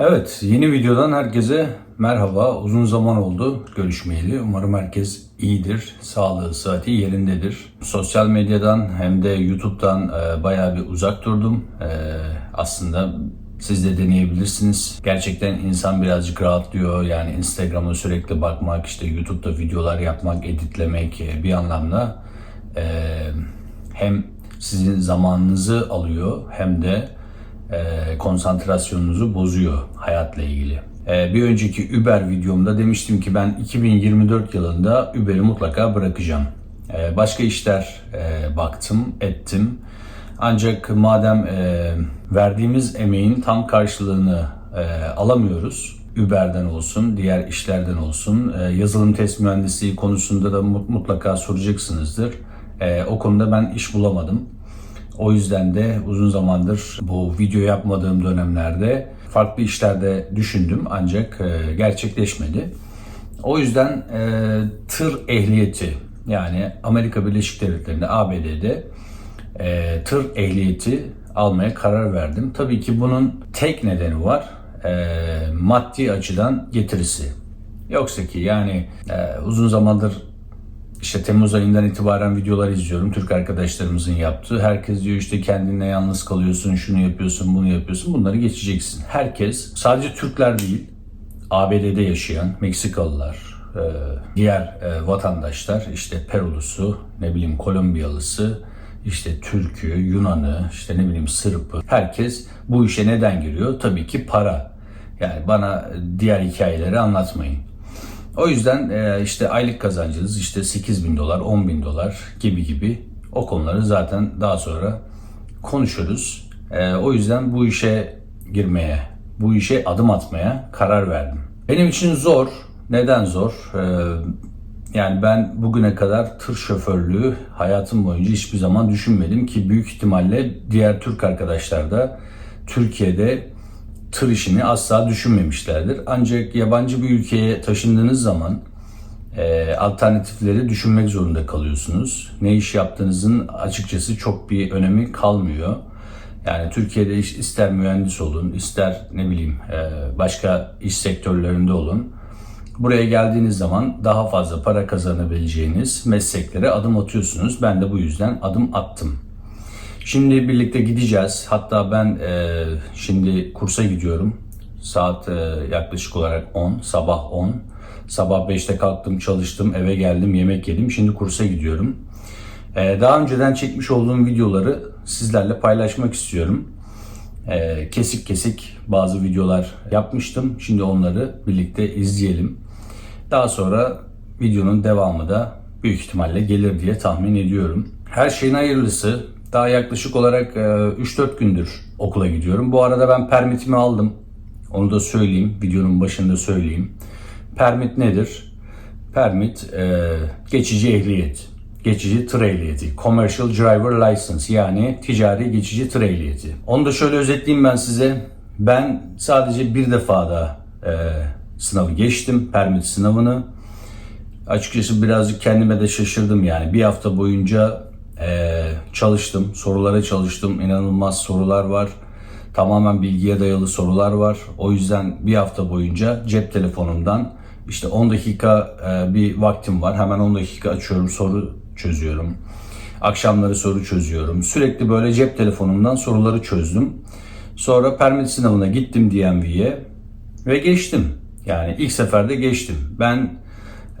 Evet, yeni videodan herkese merhaba. Uzun zaman oldu görüşmeyeli. Umarım herkes iyidir, sağlığı, sıhhati yerindedir. Sosyal medyadan hem de YouTube'dan e, bayağı bir uzak durdum. E, aslında siz de deneyebilirsiniz. Gerçekten insan birazcık rahatlıyor. Yani Instagram'a sürekli bakmak, işte YouTube'da videolar yapmak, editlemek e, bir anlamda e, hem sizin zamanınızı alıyor hem de e, konsantrasyonunuzu bozuyor hayatla ilgili. E, bir önceki Uber videomda demiştim ki ben 2024 yılında Uber'i mutlaka bırakacağım. E, başka işler e, baktım, ettim. Ancak madem e, verdiğimiz emeğin tam karşılığını e, alamıyoruz, Uber'den olsun, diğer işlerden olsun, e, yazılım test mühendisliği konusunda da mut- mutlaka soracaksınızdır. E, o konuda ben iş bulamadım. O yüzden de uzun zamandır bu video yapmadığım dönemlerde farklı işlerde düşündüm ancak e, gerçekleşmedi. O yüzden e, tır ehliyeti yani Amerika Birleşik Devletleri'nde ABD'de e, tır ehliyeti almaya karar verdim. Tabii ki bunun tek nedeni var. E, maddi açıdan getirisi. Yoksa ki yani e, uzun zamandır işte Temmuz ayından itibaren videolar izliyorum. Türk arkadaşlarımızın yaptığı. Herkes diyor işte kendinle yalnız kalıyorsun, şunu yapıyorsun, bunu yapıyorsun. Bunları geçeceksin. Herkes, sadece Türkler değil, ABD'de yaşayan Meksikalılar, e, diğer e, vatandaşlar, işte Perulusu, ne bileyim Kolombiyalısı, işte Türk'ü, Yunan'ı, işte ne bileyim Sırp'ı. Herkes bu işe neden giriyor? Tabii ki para. Yani bana diğer hikayeleri anlatmayın. O yüzden e, işte aylık kazancınız işte 8 bin dolar, 10 bin dolar gibi gibi o konuları zaten daha sonra konuşuruz. E, O yüzden bu işe girmeye, bu işe adım atmaya karar verdim. Benim için zor. Neden zor? E, Yani ben bugüne kadar tır şoförlüğü hayatım boyunca hiçbir zaman düşünmedim ki büyük ihtimalle diğer Türk arkadaşlar da Türkiye'de tır işini asla düşünmemişlerdir. Ancak yabancı bir ülkeye taşındığınız zaman e, alternatifleri düşünmek zorunda kalıyorsunuz. Ne iş yaptığınızın açıkçası çok bir önemi kalmıyor. Yani Türkiye'de iş, ister mühendis olun, ister ne bileyim e, başka iş sektörlerinde olun. Buraya geldiğiniz zaman daha fazla para kazanabileceğiniz mesleklere adım atıyorsunuz. Ben de bu yüzden adım attım. Şimdi birlikte gideceğiz. Hatta ben e, şimdi kursa gidiyorum. Saat e, yaklaşık olarak 10, sabah 10. Sabah 5'te kalktım, çalıştım, eve geldim, yemek yedim. Şimdi kursa gidiyorum. E, daha önceden çekmiş olduğum videoları sizlerle paylaşmak istiyorum. E, kesik kesik bazı videolar yapmıştım. Şimdi onları birlikte izleyelim. Daha sonra videonun devamı da büyük ihtimalle gelir diye tahmin ediyorum. Her şeyin hayırlısı. Daha yaklaşık olarak e, 3-4 gündür okula gidiyorum. Bu arada ben permitimi aldım. Onu da söyleyeyim. Videonun başında söyleyeyim. Permit nedir? Permit e, geçici ehliyet. Geçici tır ehliyeti. Commercial Driver License yani ticari geçici tır ehliyeti. Onu da şöyle özetleyeyim ben size. Ben sadece bir defa da e, sınavı geçtim. Permit sınavını. Açıkçası birazcık kendime de şaşırdım yani. Bir hafta boyunca e, çalıştım. Sorulara çalıştım. İnanılmaz sorular var. Tamamen bilgiye dayalı sorular var. O yüzden bir hafta boyunca cep telefonumdan işte 10 dakika e, bir vaktim var. Hemen 10 dakika açıyorum soru çözüyorum. Akşamları soru çözüyorum. Sürekli böyle cep telefonumdan soruları çözdüm. Sonra permit sınavına gittim DMV'ye ve geçtim. Yani ilk seferde geçtim. Ben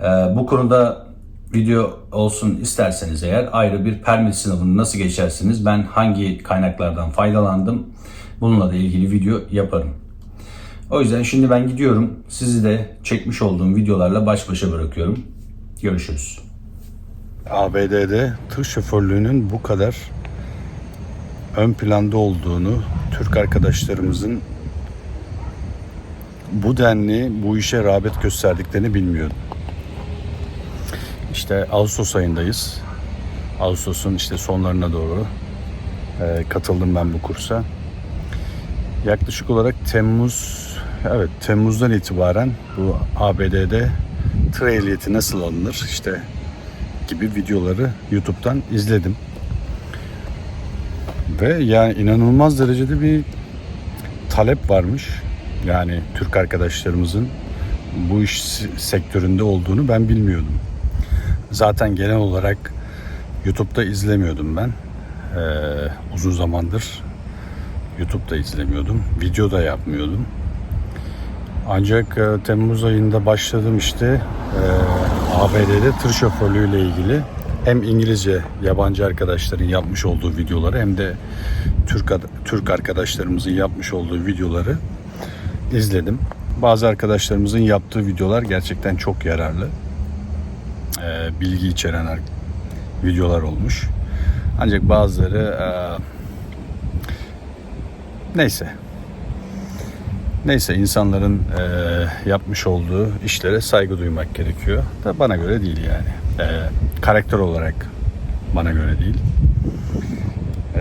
e, bu konuda video olsun isterseniz eğer ayrı bir permit sınavını nasıl geçersiniz, ben hangi kaynaklardan faydalandım bununla da ilgili video yaparım. O yüzden şimdi ben gidiyorum. Sizi de çekmiş olduğum videolarla baş başa bırakıyorum. Görüşürüz. ABD'de tır şoförlüğünün bu kadar ön planda olduğunu, Türk arkadaşlarımızın bu denli bu işe rağbet gösterdiklerini bilmiyordum. İşte Ağustos ayındayız. Ağustos'un işte sonlarına doğru e, katıldım ben bu kursa. Yaklaşık olarak Temmuz, evet Temmuz'dan itibaren bu ABD'de tır ehliyeti nasıl alınır işte gibi videoları YouTube'dan izledim. Ve yani inanılmaz derecede bir talep varmış. Yani Türk arkadaşlarımızın bu iş sektöründe olduğunu ben bilmiyordum. Zaten genel olarak YouTube'da izlemiyordum ben. Ee, uzun zamandır YouTube'da izlemiyordum. Video da yapmıyordum. Ancak e, Temmuz ayında başladım işte e, ABD'de tır şoförlüğüyle ilgili hem İngilizce yabancı arkadaşların yapmış olduğu videoları hem de Türk Türk arkadaşlarımızın yapmış olduğu videoları izledim. Bazı arkadaşlarımızın yaptığı videolar gerçekten çok yararlı. E, bilgi içeren ar- videolar olmuş. Ancak bazıları e, neyse Neyse insanların e, yapmış olduğu işlere saygı duymak gerekiyor. Da bana göre değil yani. E, karakter olarak bana göre değil. E,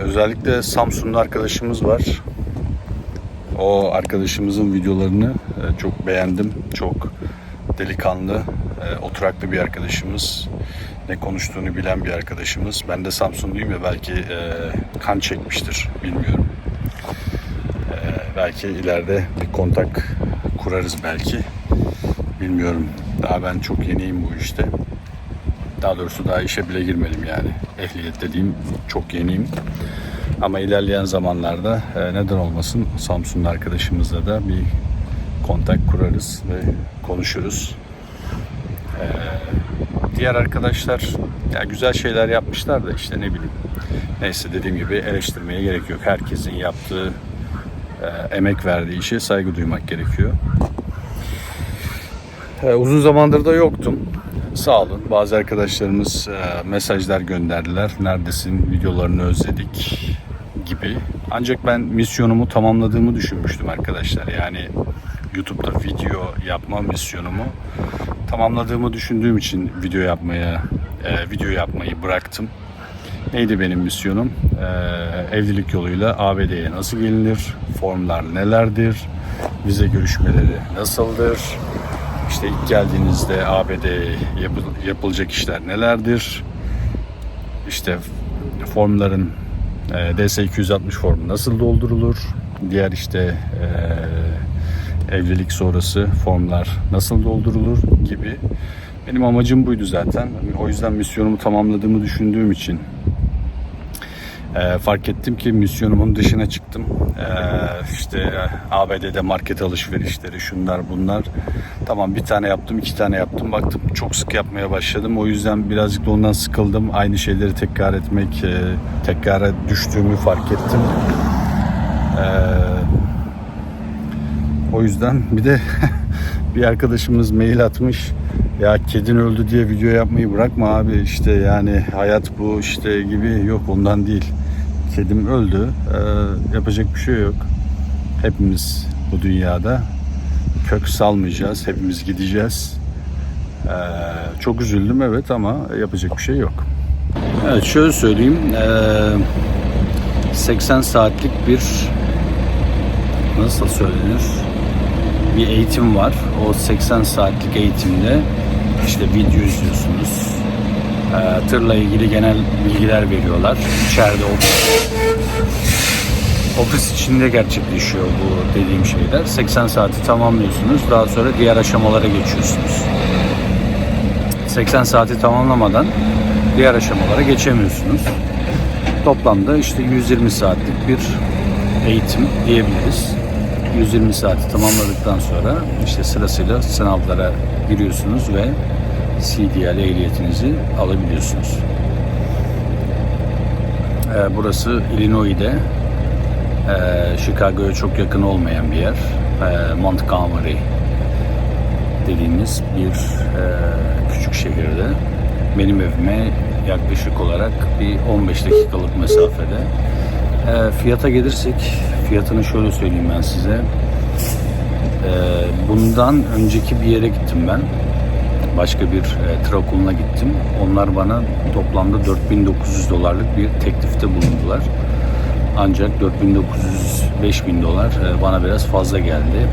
özellikle Samsun'da arkadaşımız var. O arkadaşımızın videolarını e, çok beğendim. Çok delikanlı, e, oturaklı bir arkadaşımız. Ne konuştuğunu bilen bir arkadaşımız. Ben de Samsunluyum ya belki e, kan çekmiştir bilmiyorum. Belki ileride bir kontak kurarız belki. Bilmiyorum. Daha ben çok yeniyim bu işte. Daha doğrusu daha işe bile girmedim yani. Ehliyet dediğim çok yeniyim. Ama ilerleyen zamanlarda e, neden olmasın Samsun'un arkadaşımızla da bir kontak kurarız ve konuşuruz. E, diğer arkadaşlar ya güzel şeyler yapmışlar da işte ne bileyim. Neyse dediğim gibi eleştirmeye gerek yok. Herkesin yaptığı e, emek verdiği işe saygı duymak gerekiyor. E, uzun zamandır da yoktum. Sağ olun. Bazı arkadaşlarımız e, mesajlar gönderdiler. Neredesin? Videolarını özledik gibi. Ancak ben misyonumu tamamladığımı düşünmüştüm arkadaşlar. Yani YouTube'da video yapma misyonumu tamamladığımı düşündüğüm için video yapmaya e, video yapmayı bıraktım. Neydi benim misyonum? Ee, evlilik yoluyla ABD'ye nasıl gelinir? Formlar nelerdir? Vize görüşmeleri nasıldır? İşte ilk geldiğinizde ABD'ye yapı- yapılacak işler nelerdir? İşte formların e, DS-260 formu nasıl doldurulur? Diğer işte e, evlilik sonrası formlar nasıl doldurulur gibi. Benim amacım buydu zaten. O yüzden misyonumu tamamladığımı düşündüğüm için e, fark ettim ki misyonumun dışına çıktım. E, işte ABD'de market alışverişleri, şunlar bunlar. Tamam bir tane yaptım, iki tane yaptım. Baktım çok sık yapmaya başladım. O yüzden birazcık da ondan sıkıldım. Aynı şeyleri tekrar etmek, e, tekrara düştüğümü fark ettim. E, o yüzden bir de bir arkadaşımız mail atmış. Ya kedin öldü diye video yapmayı bırakma abi işte yani hayat bu işte gibi yok ondan değil. Kedim öldü. Ee, yapacak bir şey yok. Hepimiz bu dünyada kök salmayacağız. Hepimiz gideceğiz. Ee, çok üzüldüm evet ama yapacak bir şey yok. Evet şöyle söyleyeyim. Ee, 80 saatlik bir nasıl söylenir? Bir eğitim var. O 80 saatlik eğitimde işte video izliyorsunuz. Ee, tırla ilgili genel bilgiler veriyorlar. İçeride ofis, ofis içinde gerçekleşiyor bu dediğim şeyler. 80 saati tamamlıyorsunuz. Daha sonra diğer aşamalara geçiyorsunuz. 80 saati tamamlamadan diğer aşamalara geçemiyorsunuz. Toplamda işte 120 saatlik bir eğitim diyebiliriz. 120 saati tamamladıktan sonra işte sırasıyla sınavlara giriyorsunuz ve CDL ehliyetinizi alabiliyorsunuz. Ee, burası Illinois'de ee, Chicago'ya çok yakın olmayan bir yer. Ee, Montgomery dediğimiz bir e, küçük şehirde. Benim evime yaklaşık olarak bir 15 dakikalık mesafede. E, fiyata gelirsek, fiyatını şöyle söyleyeyim ben size. E, bundan önceki bir yere gittim ben. Başka bir e, okuluna gittim. Onlar bana toplamda 4900 dolarlık bir teklifte bulundular. Ancak 4900-5000 dolar e, bana biraz fazla geldi.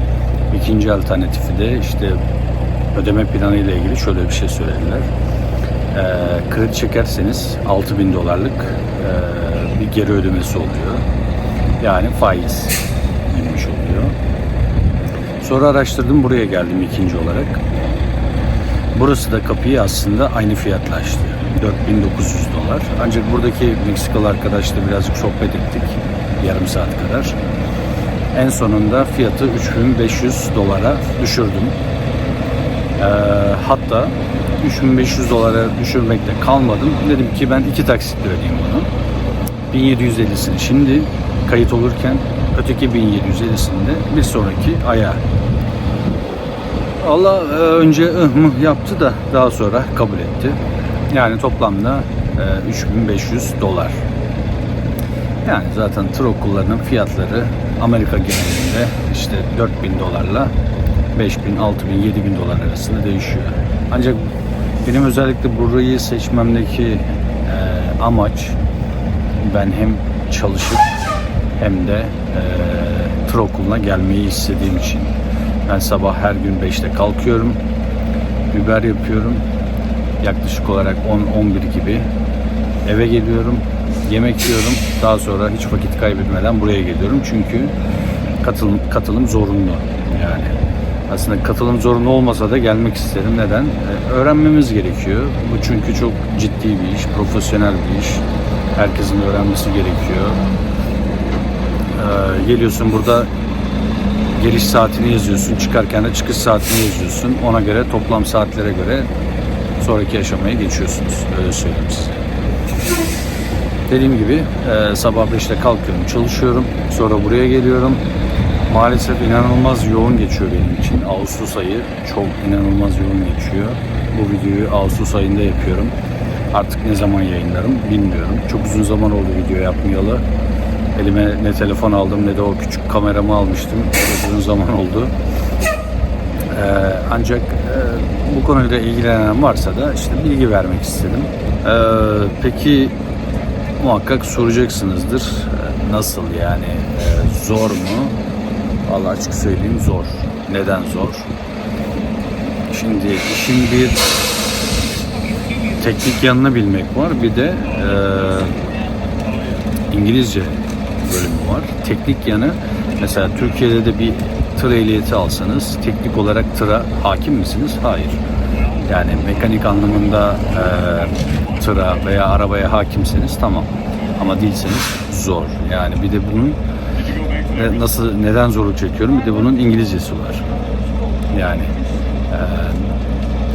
İkinci alternatifi de işte ödeme planı ile ilgili şöyle bir şey söylediler. E, kredi çekerseniz 6000 dolarlık e, bir geri ödemesi oluyor. Yani faiz girmiş oluyor. Sonra araştırdım buraya geldim ikinci olarak. Burası da kapıyı aslında aynı fiyatla açtı. 4900 dolar. Ancak buradaki Meksikalı arkadaşla birazcık sohbet ettik. Yarım saat kadar. En sonunda fiyatı 3500 dolara düşürdüm. Ee, hatta 3500 dolara düşürmekle kalmadım. Dedim ki ben iki taksitle ödeyeyim bunu. 1750'sini şimdi kayıt olurken öteki 1750'sini de bir sonraki aya Allah e, önce ıh mıh yaptı da daha sonra kabul etti. Yani toplamda e, 3500 dolar. Yani zaten tır okullarının fiyatları Amerika genelinde işte 4000 dolarla 5000, 6000, 7000 dolar arasında değişiyor. Ancak benim özellikle burayı seçmemdeki e, amaç ben hem çalışıp hem de e, tır okuluna gelmeyi istediğim için. Ben sabah her gün 5'te kalkıyorum. Biber yapıyorum. Yaklaşık olarak 10-11 gibi eve geliyorum. Yemek yiyorum. Daha sonra hiç vakit kaybetmeden buraya geliyorum. Çünkü katılım, katılım zorunlu. Yani aslında katılım zorunlu olmasa da gelmek isterim. Neden? Ee, öğrenmemiz gerekiyor. Bu çünkü çok ciddi bir iş, profesyonel bir iş. Herkesin öğrenmesi gerekiyor. Ee, geliyorsun burada geliş saatini yazıyorsun. Çıkarken de çıkış saatini yazıyorsun. Ona göre toplam saatlere göre sonraki aşamaya geçiyorsunuz. Öyle söyleyeyim size. Dediğim gibi e, sabah 5'te kalkıyorum, çalışıyorum. Sonra buraya geliyorum. Maalesef inanılmaz yoğun geçiyor benim için. Ağustos ayı çok inanılmaz yoğun geçiyor. Bu videoyu Ağustos ayında yapıyorum. Artık ne zaman yayınlarım bilmiyorum. Çok uzun zaman oldu video yapmayalı. Elime ne telefon aldım ne de o küçük kameramı almıştım. Uzun zaman oldu. Ee, ancak e, bu konuyla ilgilenen varsa da işte bilgi vermek istedim. Ee, peki muhakkak soracaksınızdır. Ee, Nasıl yani? Ee, zor mu? Vallahi açık söyleyeyim zor. Neden zor? Şimdi işin bir teknik yanını bilmek var. Bir de e, İngilizce bölümü var. Teknik yanı mesela Türkiye'de de bir tır ehliyeti alsanız teknik olarak tıra hakim misiniz? Hayır. Yani mekanik anlamında e, tıra veya arabaya hakimseniz tamam. Ama değilseniz zor. Yani bir de bunun e, nasıl neden zorluk çekiyorum? Bir de bunun İngilizcesi var. Yani e,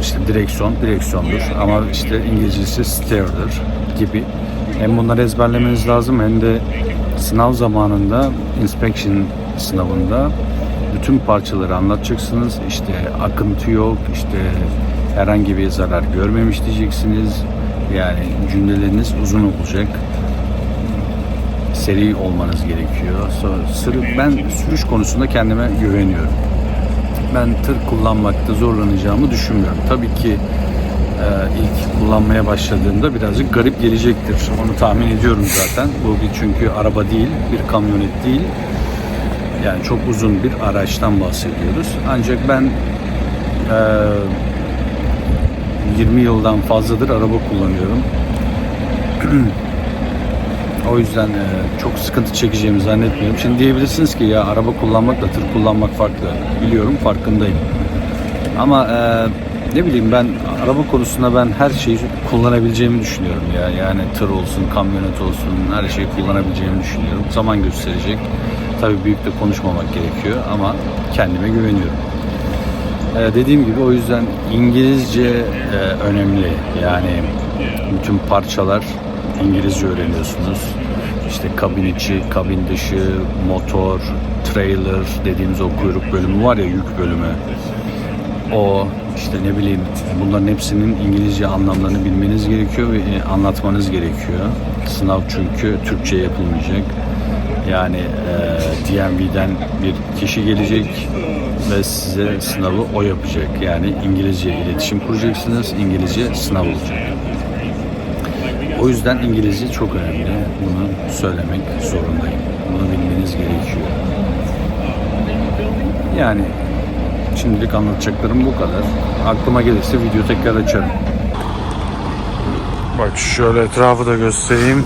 işte direksiyon direksiyondur ama işte İngilizcesi steer'dır gibi. Hem bunları ezberlemeniz lazım hem de sınav zamanında inspection sınavında bütün parçaları anlatacaksınız. İşte akıntı yok, işte herhangi bir zarar görmemiş diyeceksiniz. Yani cümleleriniz uzun olacak. Seri olmanız gerekiyor. Sırf ben sürüş konusunda kendime güveniyorum ben tır kullanmakta zorlanacağımı düşünmüyorum. Tabii ki ilk kullanmaya başladığımda birazcık garip gelecektir. Onu tahmin ediyorum zaten. Bu bir çünkü araba değil, bir kamyonet değil. Yani çok uzun bir araçtan bahsediyoruz. Ancak ben e, 20 yıldan fazladır araba kullanıyorum. O yüzden e, çok sıkıntı çekeceğimi zannetmiyorum. Şimdi diyebilirsiniz ki ya araba kullanmakla tır kullanmak farklı. Biliyorum farkındayım. Ama e, ne bileyim ben araba konusunda ben her şeyi kullanabileceğimi düşünüyorum ya. Yani tır olsun, kamyonet olsun her şeyi kullanabileceğimi düşünüyorum. Zaman gösterecek. Tabii büyük de konuşmamak gerekiyor ama kendime güveniyorum. E, dediğim gibi o yüzden İngilizce e, önemli. Yani bütün parçalar İngilizce öğreniyorsunuz. İşte kabin içi, kabin dışı, motor, trailer dediğimiz o kuyruk bölümü var ya yük bölümü. O işte ne bileyim bunların hepsinin İngilizce anlamlarını bilmeniz gerekiyor ve e, anlatmanız gerekiyor. Sınav çünkü Türkçe yapılmayacak. Yani e, DMV'den bir kişi gelecek ve size sınavı o yapacak. Yani İngilizce iletişim kuracaksınız, İngilizce sınav olacak. O yüzden İngilizce çok önemli. Bunu söylemek zorundayım. Bunu bilmeniz gerekiyor. Yani şimdilik anlatacaklarım bu kadar. Aklıma gelirse video tekrar açarım. Bak şöyle etrafı da göstereyim.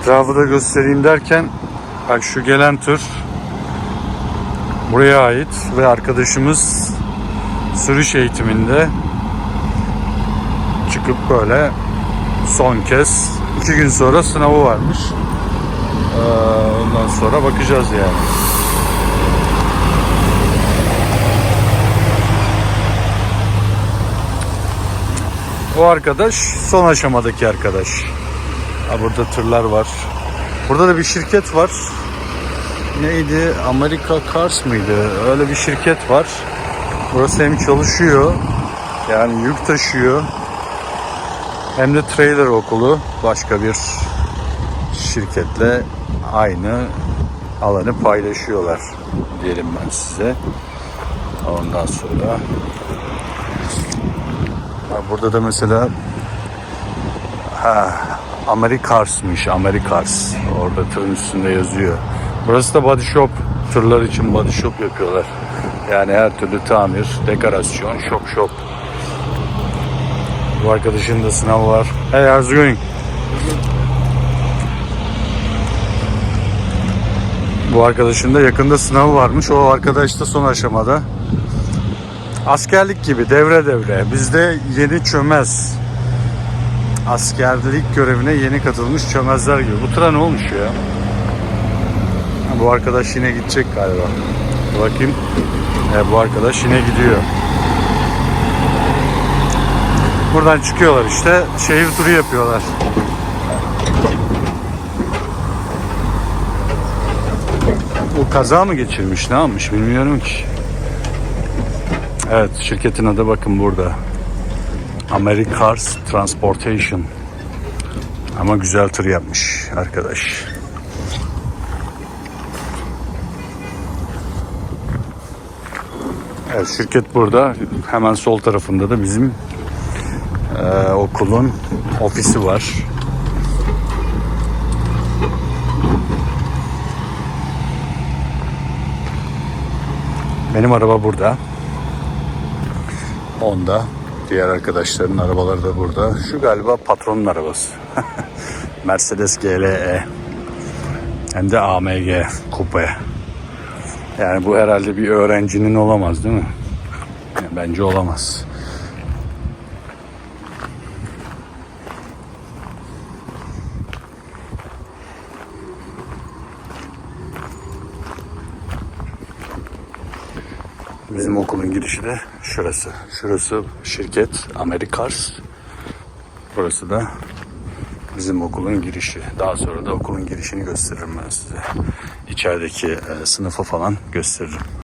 Etrafı da göstereyim derken bak şu gelen tır buraya ait ve arkadaşımız sürüş eğitiminde çıkıp böyle son kez iki gün sonra sınavı varmış. Ee, ondan sonra bakacağız yani. O arkadaş son aşamadaki arkadaş. Ha, burada tırlar var. Burada da bir şirket var. Neydi? Amerika Cars mıydı? Öyle bir şirket var. Burası hem çalışıyor yani yük taşıyor hem de trailer okulu başka bir şirketle aynı alanı paylaşıyorlar diyelim ben size. Ondan sonra burada da mesela ha, Amerikars'mış Amerikars. Orada tırın üstünde yazıyor. Burası da body shop. Tırlar için body shop yapıyorlar. Yani her türlü tamir, dekorasyon, shop shop. Bu arkadaşın da sınavı var. Hey, how's going? Bu arkadaşın da yakında sınavı varmış. O arkadaş da son aşamada. Askerlik gibi devre devre. Bizde yeni çömez. Askerlik görevine yeni katılmış çömezler gibi. Bu tıra ne olmuş ya? Bu arkadaş yine gidecek galiba. Bakayım. E, bu arkadaş yine gidiyor. Buradan çıkıyorlar işte. Şehir turu yapıyorlar. Bu kaza mı geçirmiş ne yapmış bilmiyorum ki. Evet şirketin adı bakın burada. Americars Transportation. Ama güzel tır yapmış arkadaş. Evet şirket burada. Hemen sol tarafında da bizim e, okulun ofisi var. Benim araba burada. Honda. Diğer arkadaşların arabaları da burada. Şu galiba patronun arabası. Mercedes GLE. Hem de AMG Coupe. Yani bu herhalde bir öğrencinin olamaz değil mi? Yani bence olamaz. Bizim okulun girişi de şurası. Şurası şirket Amerikars. Burası da bizim okulun girişi. Daha sonra da okulun girişini gösteririm ben size. İçerideki e, sınıfı falan gösteririm.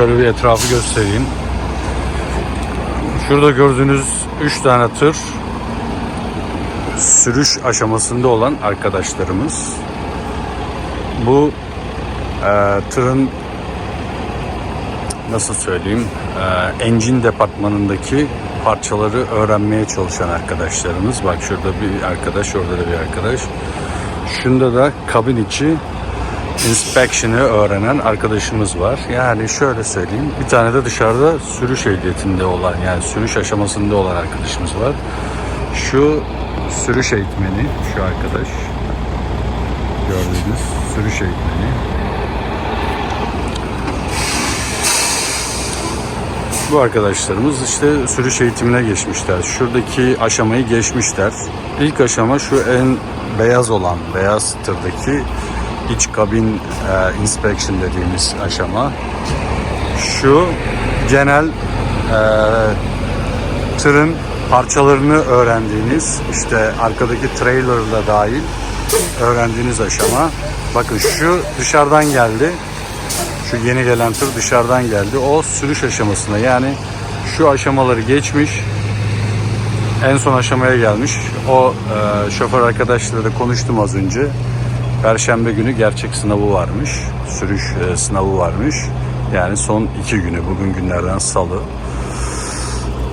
Şöyle bir etrafı göstereyim. Şurada gördüğünüz 3 tane tır sürüş aşamasında olan arkadaşlarımız. Bu e, tırın nasıl söyleyeyim e, engine departmanındaki parçaları öğrenmeye çalışan arkadaşlarımız. Bak şurada bir arkadaş, orada da bir arkadaş. Şunda da kabin içi inspection'ı öğrenen arkadaşımız var. Yani şöyle söyleyeyim. Bir tane de dışarıda sürüş ehliyetinde olan yani sürüş aşamasında olan arkadaşımız var. Şu sürüş eğitmeni şu arkadaş. Gördüğünüz sürüş eğitmeni. Bu arkadaşlarımız işte sürüş eğitimine geçmişler. Şuradaki aşamayı geçmişler. İlk aşama şu en beyaz olan, beyaz tırdaki iç kabin e, inspection dediğimiz aşama. Şu genel e, tırın parçalarını öğrendiğiniz, işte arkadaki trailer'la dahil öğrendiğiniz aşama. Bakın şu dışarıdan geldi. Şu yeni gelen tır dışarıdan geldi. O sürüş aşamasına yani şu aşamaları geçmiş. En son aşamaya gelmiş. O e, şoför arkadaşla da konuştum az önce. Perşembe günü gerçek sınavı varmış. Sürüş e, sınavı varmış. Yani son iki günü. Bugün günlerden salı.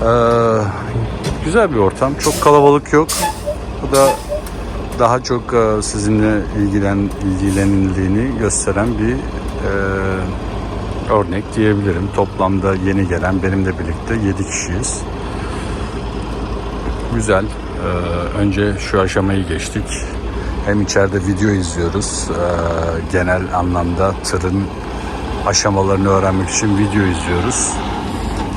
E, güzel bir ortam. Çok kalabalık yok. Bu da daha çok e, sizinle ilgilen ilgilenildiğini gösteren bir e, örnek diyebilirim. Toplamda yeni gelen benimle birlikte 7 kişiyiz. Güzel. E, önce şu aşamayı geçtik. Hem içeride video izliyoruz. e, genel anlamda tırın aşamalarını öğrenmek için video izliyoruz.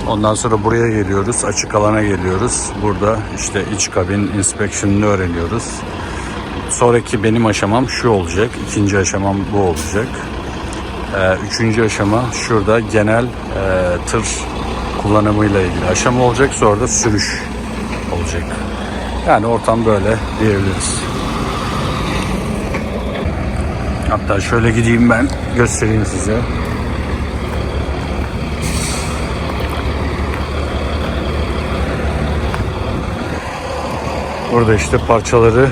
Ondan sonra buraya geliyoruz. Açık alana geliyoruz. Burada işte iç kabin inspection'ını öğreniyoruz. Sonraki benim aşamam şu olacak. İkinci aşamam bu olacak. Ee, üçüncü aşama şurada genel e, tır kullanımıyla ilgili aşama olacak. Sonra da sürüş olacak. Yani ortam böyle diyebiliriz. Hatta şöyle gideyim ben göstereyim size. Burada işte parçaları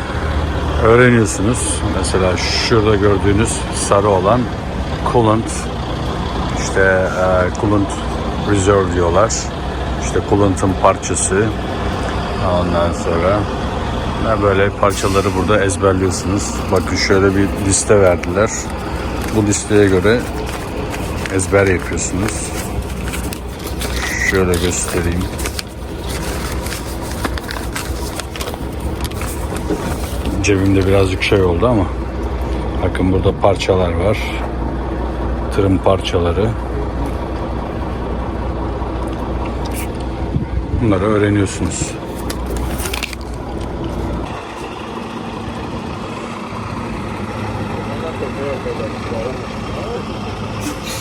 öğreniyorsunuz. Mesela şurada gördüğünüz sarı olan coolant işte e, coolant reserve diyorlar. İşte coolant'ın parçası. Ondan sonra ne böyle parçaları burada ezberliyorsunuz. Bakın şöyle bir liste verdiler. Bu listeye göre ezber yapıyorsunuz. Şöyle göstereyim. Cebimde birazcık şey oldu ama bakın burada parçalar var. Tırın parçaları. Bunları öğreniyorsunuz. Thank you.